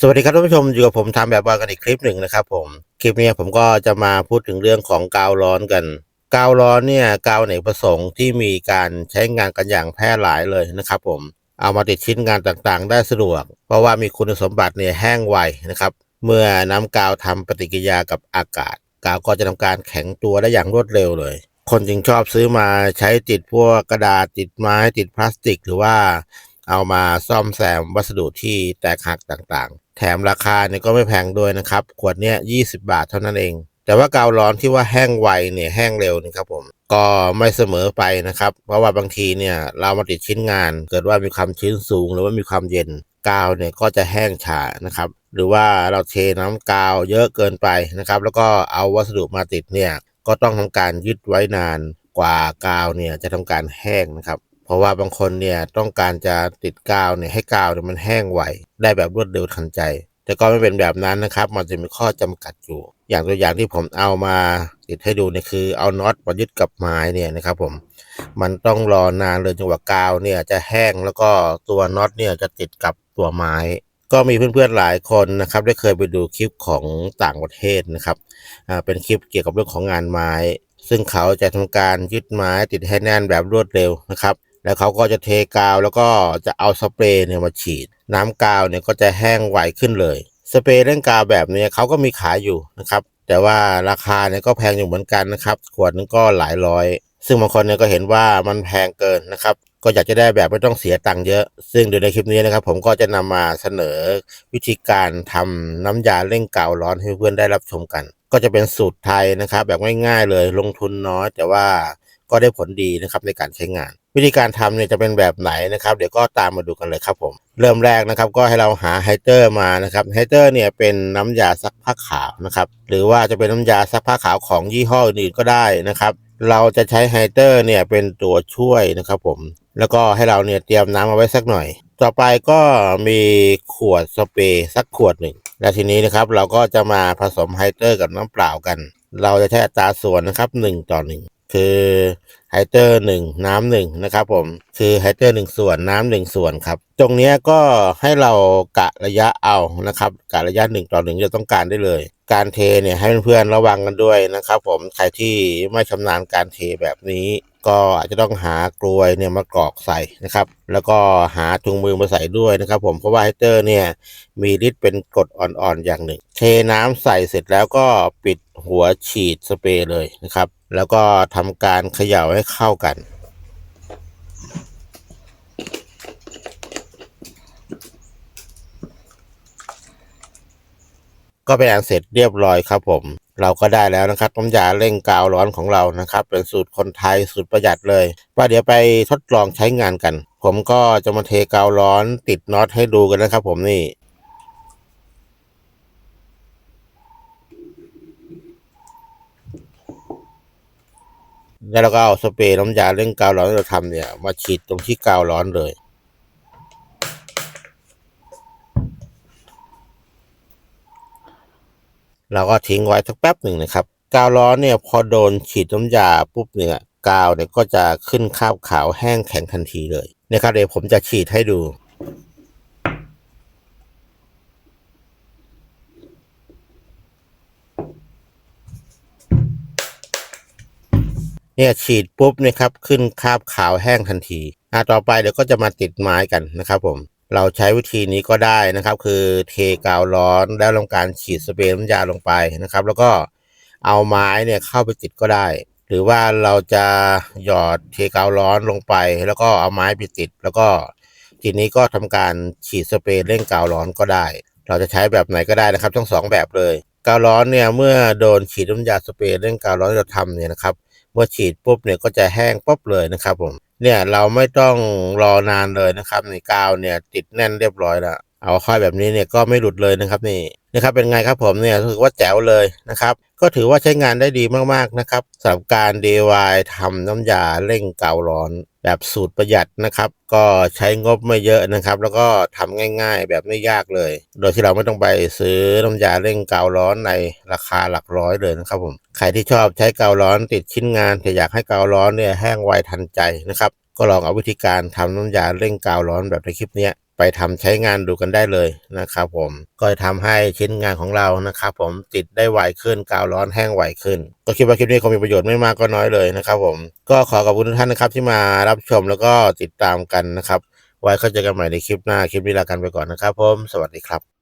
สวัสดีครับท่านผู้ชมอยู่กับผมทำแบบว่ากันอีกคลิปหนึ่งนะครับผมคลิปนี้ผมก็จะมาพูดถึงเรื่องของกาวร้อนกัน กาวร้อนเนี่ยกาวอเนประสงค์ที่มีการใช้งานกันอย่างแพร่หลายเลยนะครับผมเอามาติดชิ้นงานต่างๆ ได้สะดวก เพราะว่ามีคุณสมบัติเนี่ยแห้งไวนะครับ เมื่อน้ำกาวทำปฏิกิริยากับอากาศ กาวก็จะทำการแข็งตัวได้อย่างรวดเร็วเลย คนจึงชอบซื้อมาใช้ติดพวกกระดาษติดไม้ติดพลาสติก หรือว่า เอามาซ่อมแซมวัสดุที่แตกหักต่างๆ แถมราคาเนี่ยก็ไม่แพงด้วยนะครับ ขวดเนี้ย20บาทเท่านั้นเอง แต่ว่ากาวร้อนที่ว่าแห้งไวเนี่ยแห้งเร็วนะครับผมก็ไม่เสมอไปนะครับ เพราะว่าบางทีเนี่ยเรามาติดชิ้นงาน เกิดว่ามีความชื้นสูงหรือว่ามีความเย็นกาวเนี่ยก็จะแห้งช้านะครับ หรือว่าเราเทน้ำกาวเยอะเกินไปนะครับ แล้วก็เอาวัสดุมาติดเนี่ยก็ต้องทำการยึดไว้นานกว่ากาวเนี่ยจะทำการแห้งนะครับ เพราะว่าบางคนเนี่ยต้องการจะติดกาวเนี่ยให้กาวเนี่ยมันแห้งไวได้แบบรวดเร็วทันใจ แต่ก็ไม่เป็นแบบนั้นนะครับ มันจะมีข้อจำกัดอยู่ อย่างตัวอย่างที่ผมเอามาติดให้ดูเนี่ยคือเอาน็อตมายึดกับไม้เนี่ยนะครับผมมันต้องรอนานเลยจนกว่ากาวเนี่ยจะแห้งแล้วก็ตัวน็อตเนี่ยจะติดกับตัวไม้ ก็มีเพื่อนๆหลายคนนะครับ ได้เคยไปดูคลิปของต่างประเทศนะครับอ่าเป็นคลิปเกี่ยวกับเรื่องของงานไม้ซึ่งเขาจะทำการยึดไม้ติดให้แน่นแบบรวดเร็วนะครับ แล้วเขาก็จะเทกาวแล้วก็จะเอาสเปรย์เนี่ยมาฉีด น้ำกาวเนี่ยก็จะแห้งไวขึ้นเลย สเปรย์เล่นกาวแบบเนี้ยเขาก็มีขายอยู่นะครับ แต่ว่าราคาเนี่ยก็แพงอยู่เหมือนกันนะครับขวดนึงก็หลายร้อย ซึ่งบางคนเนี่ยก็เห็นว่ามันแพงเกินนะครับก็อยากจะได้แบบไม่ต้องเสียตังค์เยอะ ซึ่งโดยในคลิปนี้นะครับ ผมก็จะนำมาเสนอวิธีการทำน้ำยาเร่งกาวร้อนให้เพื่อนได้รับชมกัน ก็จะเป็นสูตรไทยนะครับ แบบง่ายๆเลยลงทุนน้อยแต่ว่าก็ได้ผลดีนะครับในการใช้งาน วิธีการทำเนี่ยจะเป็นแบบไหนนะครับ เดี๋ยวก็ตามมาดูกันเลยครับผม เริ่มแรกนะครับก็ให้เราหาไฮเตอร์มานะครับไฮเตอร์เนี่ยเป็นน้ำยาซักผ้าขาวนะครับหรือว่าจะเป็นน้ำยาซักผ้าขาวของยี่ห้ออื่นก็ได้นะครับ เราจะใช้ไฮเตอร์เนี่ยเป็นตัวช่วยนะครับผมแล้วก็ให้เราเนี่ยเตรียมน้ำเอาไว้สักหน่อย ต่อไปก็มีขวดสเปรย์สักขวดหนึ่งและทีนี้นะครับเราก็จะมาผสมไฮเตอร์กับน้ำเปล่ากัน เราจะใช้อัตราส่วนนะครับ1ต่อ1 คือไฮเตอร์หนึ่งน้ำหนึ่งนะครับผมคือไฮเตอร์หนึ่งส่วนน้ำหนึ่งส่วนครับตรงนี้ก็ให้เรากะระยะเอานะครับกะระยะหนึ่งต่อหนึ่งจะต้องการได้เลย การเทเนี่ยให้เพื่อนๆระวังกันด้วยนะครับ ผมใครที่ไม่ชำนาญการเทแบบนี้ ก็อาจจะต้องหากลวยเนี่ยมากรอกใส่นะครับ แล้วก็หาถุงมือมาใส่ด้วยนะครับ ผมเพราะว่าไฮเตอร์เนี่ยมีฤทธิ์เป็นกรดอ่อนๆอย่างหนึ่ง เทน้ำใส่เสร็จแล้วก็ปิดหัวฉีดสเปรย์เลยนะครับ แล้วก็ทำการเขย่าให้เข้ากันก็เป็นอันเสร็จเรียบร้อยครับผม เราก็ได้แล้วนะครับน้ำยาเร่งกาวร้อนของเรานะครับ เป็นสูตรคนไทยสูตรประหยัดเลยว่าเดี๋ยวไปทดลองใช้งานกัน ผมก็จะมาเทกาวร้อนติดน็อตให้ดูกันนะครับ ผมนี่แล้วเราก็เอาสเปรย์น้ำยาเร่งกาวร้อนที่เราทำเนี่ย มาฉีดตรงที่กาวร้อนเลย เราก็ทิ้งไว้สักแป๊บหนึ่งนะครับกาวร้อเนี่ยพอโดนฉีดน้ำยาปุ๊บเนี่ยกาวเนี่ยก็จะขึ้นคราบขาวแห้งแข็งทันทีเลยนะครับเดี๋ยวผมจะฉีดให้ดูเนี่ยฉีดปุ๊บเนะครับขึ้นคราบขาวแห้งทันทีอะต่อไปเดี๋ยวก็จะมาติดไม้กันนะครับผม เราใช้วิธีนี้ก็ได้นะครับ คือเทกาวร้อนแล้วทำการฉีดสเปรย์น้ำยาลงไปนะครับ แล้วก็เอาไม้เนี่ยเข้าไปติดก็ได้ หรือว่าเราจะหยอดเทกาวร้อนลงไป แล้วก็เอาไม้ไปติด แล้วก็ทีนี้ก็ทำการฉีดสเปรย์เร่งกาวร้อนก็ได้ เราจะใช้แบบไหนก็ได้นะครับ ทั้งสองแบบเลย กาวร้อนเนี่ยเมื่อโดนฉีดน้ำยาสเปรย์เร่งกาวร้อนเราทำเนี่ยนะครับ เมื่อฉีดปุ๊บเนี่ยก็จะแห้งปุ๊บเลยนะครับผม เนี่ยเราไม่ต้องรอนานเลยนะครับในกาวเนี่ยติดแน่นเรียบร้อยแล้วเอาค่อยแบบนี้เนี่ยก็ไม่หลุดเลยนะครับนี่นะครับเป็นไงครับผมเนี่ยถือว่าแจ๋วเลยนะครับ ก็ถือว่าใช้งานได้ดีมากๆนะครับสำหรับการ DIY ทำน้ำยาเร่งกาวร้อน แบบสูตรประหยัดนะครับ ก็ใช้งบไม่เยอะนะครับ แล้วก็ทำง่ายๆ แบบไม่ยากเลย โดยที่เราไม่ต้องไปซื้อน้ำยาเร่งกาวร้อนในราคาหลักร้อยเลยนะครับผมใครที่ชอบใช้กาวร้อนติดชิ้นงานแต่อยากให้กาวร้อนเนี่ยแห้งไวทันใจนะครับก็ลองเอาวิธีการทำน้ำยาเร่งกาวร้อนแบบในคลิปเนี้ย ไปทำใช้งานดูกันได้เลยนะครับผมก็จะทำให้ชิ้นงานของเรานะครับผมติดได้ไวขึ้นกาวร้อนแห้งไวขึ้น ก็คิดว่าคลิปนี้คงมีประโยชน์ไม่มากก็น้อยเลยนะครับผมก็ขอขอบคุณทุกท่านนะครับที่มารับชมแล้วก็ติดตามกันนะครับ ไว้เข้าเจอกันใหม่ในคลิปหน้าคลิปนี้ลากันไปก่อนนะครับผมสวัสดีครับ